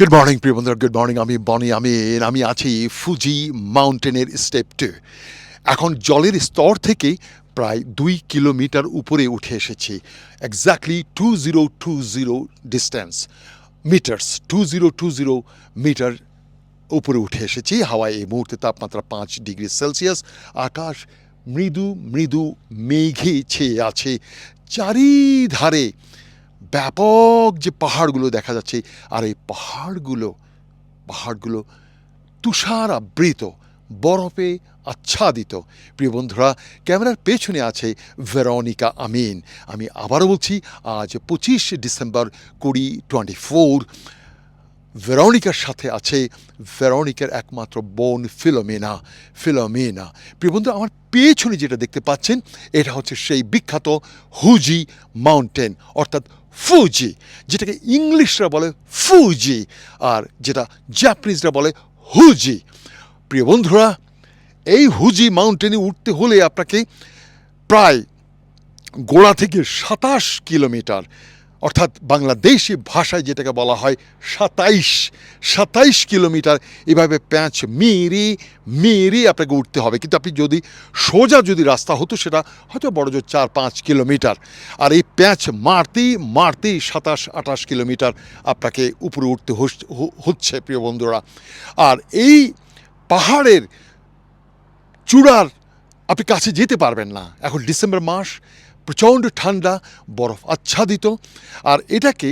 Good morning প্রিয় বন্ধুরা। Good morning আমি বনি আমি আমি আছি ফুজি মাউন্টেনের স্টেপ টু এখন জলের স্তর থেকে প্রায় দুই কিলোমিটার উপরে উঠে এসেছি। Exactly two zero two zero distance metres two zero two zero metre উপরে উঠে এসেছি। হাওয়ায় এই মুহূর্তে তাপমাত্রা পাঁচ ডিগ্রি সেলসিয়াস। আকাশ মৃদু মৃদু মেঘে ছেয়ে আছে। চারিধারে ব্যাপক যে পাহাড়গুলো দেখা যাচ্ছে, আর এই পাহাড়গুলো পাহাড়গুলো তুষার আবৃত বরফে আচ্ছাদিত। প্রিয় বন্ধুরা, ক্যামেরার পেছনে আছে ভেরনিকা আমিন। আমি আবারও বলছি, আজ পঁচিশ ডিসেম্বর কুড়ি টোয়েন্টি ফোর ভেরনিকার সাথে আছে ভেরনিকার একমাত্র বোন ফিলোমেনা ফিলোমেনা। প্রিয় বন্ধু আমার পেছনে যেটা দেখতে পাচ্ছেন, এটা হচ্ছে সেই বিখ্যাত হুজি মাউন্টেন, অর্থাৎ ফুজি যেটাকে ইংলিশরা বলে ফুজি আর যেটা জাপানিজরা বলে হুজি প্রিয় বন্ধুরা, এই হুজি মাউন্টেনে উঠতে হলে আপনাকে প্রায় গোড়া থেকে সাতাশ কিলোমিটার অর্থাৎ বাংলাদেশি ভাষায় যেটাকে বলা হয় সাতাইশ সাতাইশ কিলোমিটার। এভাবে প্যাঁচ মেরে মেরে আপনাকে উঠতে হবে। কিন্তু আপনি যদি সোজা যদি রাস্তা হতো, সেটা হয়তো বড় জোর চার, পাঁচ কিলোমিটার। আর এই প্যাঁচ মারতেই মারতেই সাতাশ, আঠাশ কিলোমিটার আপনাকে উপরে উঠতে হচ্ছে, প্রিয় বন্ধুরা। আর এই পাহাড়ের চূড়ার আপনি কাছে যেতে পারবেন না। এখন ডিসেম্বর মাস প্রচণ্ড ঠান্ডা, বরফ আচ্ছাদিত। আর এটাকে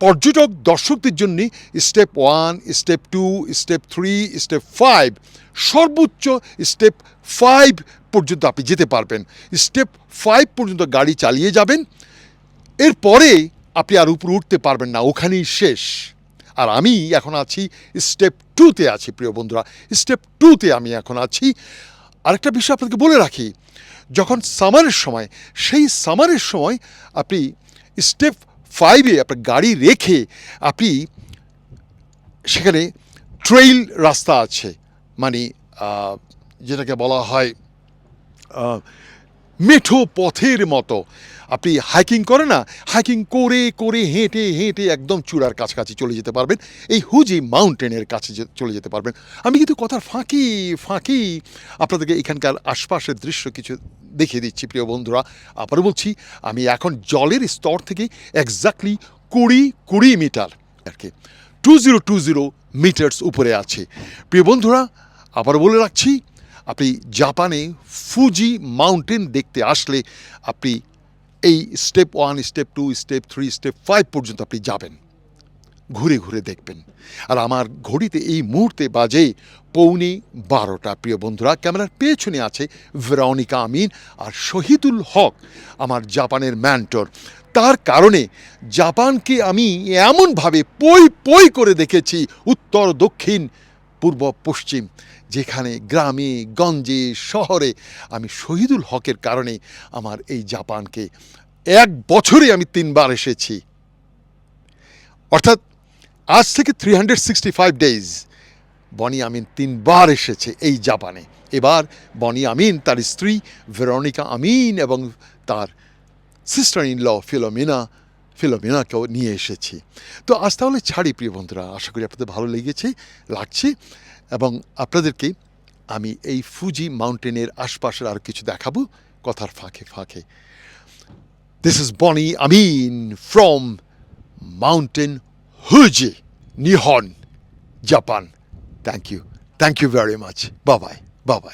পর্যটক দর্শকদের জন্য step one step two step three step five সর্বোচ্চ স্টেপ ফাইভ পর্যন্ত আপনি যেতে পারবেন। স্টেপ ফাইভ পর্যন্ত গাড়ি চালিয়ে যাবেন। এরপরে আপনি আর উপরে উঠতে পারবেন না, ওখানেই শেষ। আর আমি এখন আছি স্টেপ টুতে আছি, প্রিয় বন্ধুরা। স্টেপ টুতে আমি এখন আছি। আরেকটা বিষয় আপনাকে বলে রাখি, যখন সামারের সময়, সেই সামারের সময় আপনি স্টেপ ফাইভে আপনার গাড়ি রেখে আপনি সেখানে ট্রেইল রাস্তা আছে মানে যেটাকে বলা হয় মেঠো পথের মতো। আপনি হাইকিং করে না হাইকিং করে করে হেঁটে হেঁটে একদম চূড়ার কাছাকাছি চলে যেতে পারবেন। এই হুজি মাউন্টেনের কাছে চলে যেতে পারবেন। আমি কিন্তু কথার ফাঁকি ফাঁকি আপনাদেরকে এখানকার আশপাশের দৃশ্য কিছু দেখিয়ে দিচ্ছি, প্রিয় বন্ধুরা। আবার বলছি, আমি এখন জলের স্তর থেকে এক্স্যাক্টলি কুড়ি কুড়ি মিটার আর কি two zero two zero metres উপরে আছে। প্রিয় বন্ধুরা আবার বলে রাখছি আপনি জাপানে ফুজি মাউন্টেন দেখতে আসলে আপনি এই step one step two step three step five পর্যন্ত আপনি যাবেন। ঘুরে ঘুরে দেখবেন। আর আমার ঘড়িতে এই মুহূর্তে বাজে পৌনে বারোটা। প্রিয় বন্ধুরা, ক্যামেরার পেছনে আছে ভেরনিকা আমিন আর শহীদুল হক, আমার জাপানের ম্যান্টর তার কারণে জাপানকে আমি এমনভাবে পই পই করে দেখেছি উত্তর, দক্ষিণ, পূর্ব, পশ্চিম। যেখানে গ্রামে, গঞ্জে, শহরে আমি শহীদুল হকের কারণে আমার এই জাপানকে এক বছরে আমি তিনবার এসেছি। অর্থাৎ আজ থেকে three hundred sixty five days Boni Amin তিনবার এসেছে এই জাপানে। এবার বনি আমিন তার স্ত্রী ভেরনিকা আমিন এবং তার সিস্টার ইন ল ফিলোমিনা ফিলোমিনাকেও নিয়ে এসেছি। তো আজ তাহলে ছাড়ি প্রিয় বন্ধুরা, আশা করি আপনাদের ভালো লেগেছে, লাগছে। এবং আপনাদেরকে আমি এই ফুজি মাউন্টেনের আশপাশের আর কিছু দেখাবো কথার ফাঁকে ফাঁকে। This is Boni Amin from mountain Fuji Nihon Japan thank you thank you very much বাবাই বাবাই